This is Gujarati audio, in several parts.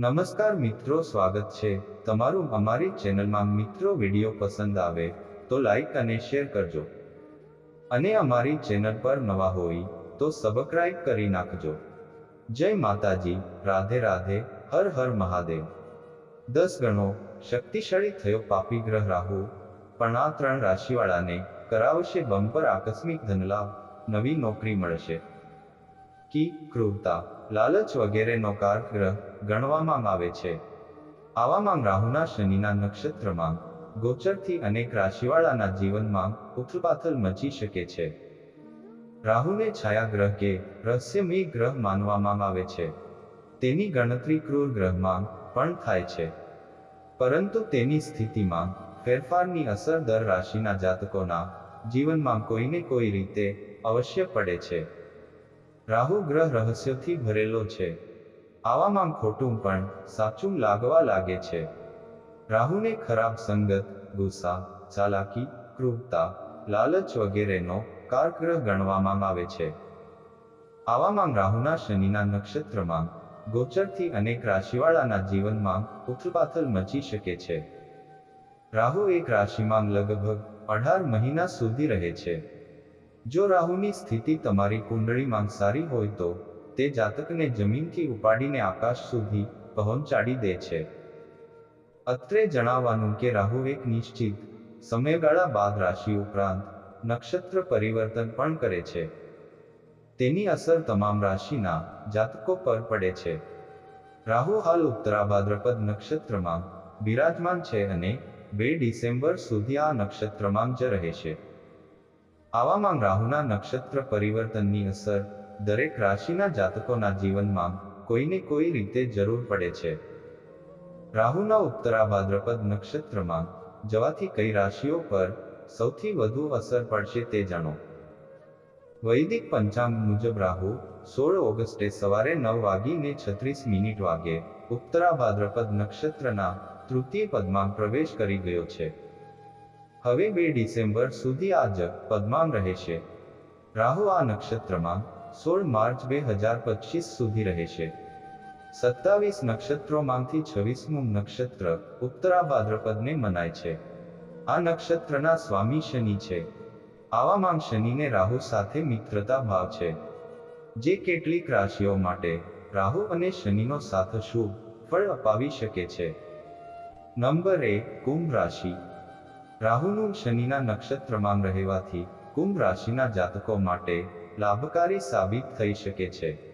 નમસ્કાર મિત્રો, સ્વાગત છે. તમારું અમારી ચેનલમાં મિત્રો વીડિયો પસંદ આવે તો લાઈક અને શેર કરજો. અને અમારી ચેનલ પર નવા હોય તો સબસ્ક્રાઇબ કરી નાખજો. જય માતાજી. રાધે રાધે. હર હર મહાદેવ. દસ ગણો શક્તિશાળી થયો પાપી ગ્રહ રાહુ. પણ આ ત્રણ રાશિવાળાને કરાવશે બમ્પર આકસ્મિક ધનલાભ. નવી નોકરી મળશે. કી ક્રૂરતા. લાલચ વગેરેનો કારક ગ્રહ ગણવામાં આવે છે. આવામાં રાહુના શનિના નક્ષત્રમાં, ગોચરથી અનેક રાશિવાળાના જીવનમાં ઉથલપાથલ મચી શકે છે. રાહુને છાયા ગ્રહ કે રહસ્યમય ગ્રહ માનવામાં આવે છે. તેની ગણતરી ક્રૂર ગ્રહમાં પણ થાય છે. પરંતુ તેની સ્થિતિમાં ફેરફારની અસર દર રાશિના જાતકોના જીવનમાં કોઈને કોઈ રીતે અવશ્ય પડે છે. રાહુ ગ્રહ રહસ્યોથી ભરેલો છે. આવામાં ખોટું પણ સાચું લાગવા લાગે છે. રાહુને ખરાબ સંગત, ગુસ્સા, ચાલાકી, ક્રૂરતા, લાલચ વગેરેનો કારગ્રહ ગણવામાં આવે છે. આવામાં રાહુના શનિના નક્ષત્રમાં ગોચરથી અનેક રાશિવાળાના જીવનમાં ઉથલપાથલ મચી શકે છે. રાહુ એક રાશિમાં લગભગ અઢાર મહિના સુધી રહે છે. જો રાહુની સ્થિતિ તમારી કુંડળીમાં સારી હોય તો તે જાતકને જમીનથી ઉપાડીને આકાશ સુધી પહોંચાડી દે છે. અત્રે જણાવવાનું કે રાહુ એક નિશ્ચિત, સમયગાળા બાદ રાશિ ઉપરાંત નક્ષત્ર પરિવર્તન પણ કરે છે. તેની અસર તમામ રાશિના જાતકો પર પડે છે. રાહુ હાલ ઉત્તરાભાદ્રપદ નક્ષત્રમાં બિરાજમાન છે અને બે ડિસેમ્બર સુધી આ નક્ષત્રમાં જ રહેશે. આવામાં રાહુના નક્ષત્ર પરિવર્તનની અસર દરેક રાશિના જાતકોના જીવનમાં કોઈને કોઈ રીતે જરૂર પડે છે. રાહુના ઉત્તરાભાદ્રપદ નક્ષત્રમાં જવાથી કઈ રાશિઓ પર સૌથી વધુ અસર પડશે તે જાણો. વૈદિક પંચાંગ મુજબ રાહુ સોળ ઓગસ્ટે સવારે નવ વાગીને છત્રીસ મિનિટ વાગે ઉત્તરાભાદ્રપદ નક્ષત્રના તૃતીય પદમાં પ્રવેશ કરી ગયો છે. હવે બે ડિસેમ્બર સુધી આ જ પદમાં રહેશે. રાહુ આ નક્ષત્રમાં સોળ માર્ચ બે હજાર પચીસ સુધી રહેશે. સત્તાવીસ નક્ષત્રોમાંથી છવ્વીસમું નક્ષત્ર ઉત્તરાભાદ્રપદને મનાય છે. આ નક્ષત્રના સ્વામી શનિ છે. આવામાં શનિને રાહુ સાથે મિત્રતા ભાવ છે. જે કેટલીક રાશિઓ માટે રાહુ અને શનિનો સાથ શુભ ફળ અપાવી શકે છે. નંબર એક, કુંભ રાશિ. રાહુનું શનિના નક્ષત્રમાં રહેવાથી કુંભ રાશિના જાતકો માટે લાભકારી સાબિત થઈ શકે છે.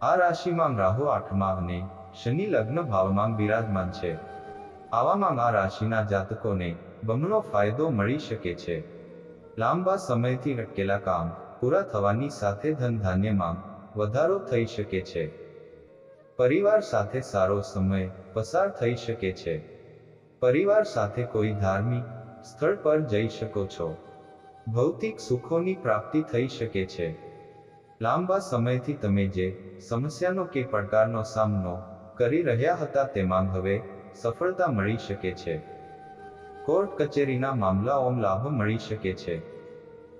આ રાશિમાં રાહુ આઠમા અને શનિ લગ્ન ભાવમાં બિરાજમાન છે. આવામાં આ રાશિના જાતકોને બમણો ફાયદો મળી શકે છે. લાંબા સમયથી અટકેલા કામ પૂરા થવાની સાથે ધન ધાન્યમાં વધારો થઈ શકે છે. પરિવાર સાથે સારો સમય પસાર થઈ શકે છે. પરિવાર સાથે કોઈ ધાર્મિક સ્થળ પર જઈ શકો છો. ભૌતિક સુખોની પ્રાપ્તિ થઈ શકે છે. લાંબા સમયથી તમે જે સમસ્યાનો કે પડકારનો સામનો કરી રહ્યા હતા તેમાં હવે સફળતા મળી શકે છે. કોર્ટ કચેરીના મામલાઓમાં લાભ મળી શકે છે.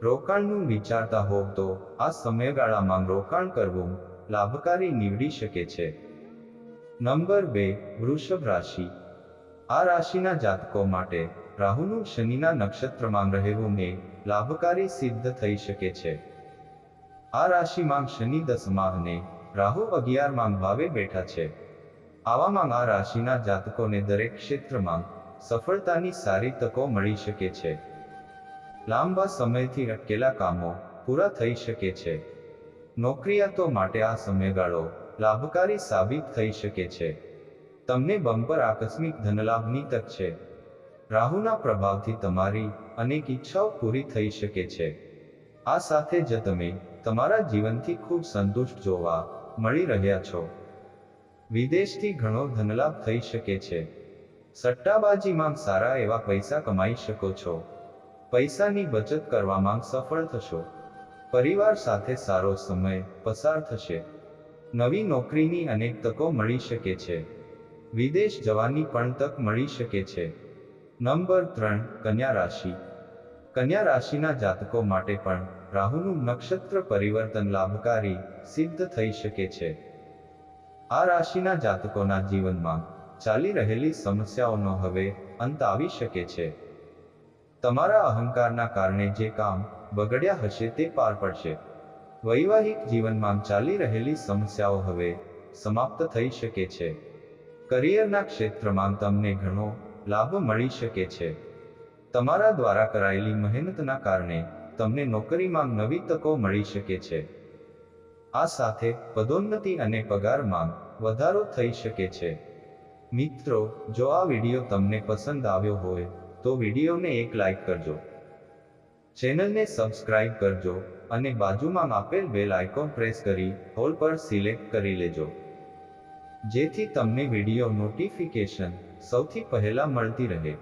રોકાણનું વિચારતા હોવ તો આ સમયગાળામાં રોકાણ કરવું લાભકારી નીવડી શકે છે. નંબર બે, વૃષભ રાશિ. આ રાશિના જાતકો માટે રાહુનું શનિના નક્ષત્રમાં રહેવું ને લાભકારી સિદ્ધ થઈ શકે છે. આ રાશિમાં શનિ દસમા અને રાહુ અગિયારમાં ભાવે બેઠા છે. આવામાં આ રાશિના જાતકોને દરેક ક્ષેત્રમાં સફળતાની સારી તકો મળી શકે છે. લાંબા સમયથી અટકેલા કામો પૂરા થઈ શકે છે. નોકરિયાતો માટે આ સમયગાળો લાભકારી સાબિત થઈ શકે છે. તમને બમ્પર આકસ્મિક ધનલાભની તક છે. રાહુના પ્રભાવથી તમારી અનેક ઈચ્છાઓ પૂરી થઈ શકે છે. આ સાથે જ તમે તમારા જીવનથી ખૂબ સંતુષ્ટ જોવા મળી રહ્યા છો. વિદેશથી ઘણો ધનલાભ થઈ શકે છે. સટ્ટાબાજીમાં સારા એવા પૈસા કમાઈ શકો છો. પૈસાની બચત કરવામાં સફળ થશો. પરિવાર સાથે સારો સમય પસાર થશે. નવી નોકરીની અનેક તકો મળી શકે છે. વિદેશ જવાની પણ તક મળી શકે છે. નંબર ત્રણ, કન્યા રાશિ. કન્યા રાશિના જાતકો માટે પણ રાહુનું નક્ષત્ર પરિવર્તન લાભકારી સિદ્ધ થઈ શકે છે. આ રાશિના જાતકોના જીવનમાં ચાલી રહેલી સમસ્યાઓનો હવે અંત આવી શકે છે. તમારા અહંકારના કારણે જે કામ બગડ્યા હશે તે પાર પડશે. વૈવાહિક જીવનમાં ચાલી રહેલી સમસ્યાઓ હવે સમાપ્ત થઈ શકે છે. કરિયરના ક્ષેત્રમાં તમને ઘણો લાભ મળી શકે છે. તમારા દ્વારા કરાયેલી મહેનતના કારણે તમને નોકરીમાં નવી તકો મળી શકે છે. આ સાથે પદોન્નતિ અને પગારમાં વધારો થઈ શકે છે. મિત્રો, જો આ વીડિયો તમને પસંદ આવ્યો હોય, તો વિડીયોને એક લાઈક કરજો. ચેનલને સબસ્ક્રાઇબ કરજો અને બાજુમાં આપેલ બેલ આઇકોન પ્રેસ કરી, હોલ પર સિલેક્ટ કરી લેજો. જેથી તમને વીડિયો નોટિફિકેશન સૌથી પહેલા મળતી રહે.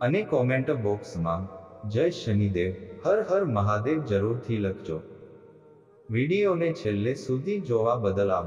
અને કોમેન્ટ બોક્સમાં જય શનિદેવ, હર હર મહાદેવ જરૂરથી લખજો. વિડીયોને છેલ્લે સુધી જોવા બદલ આભાર.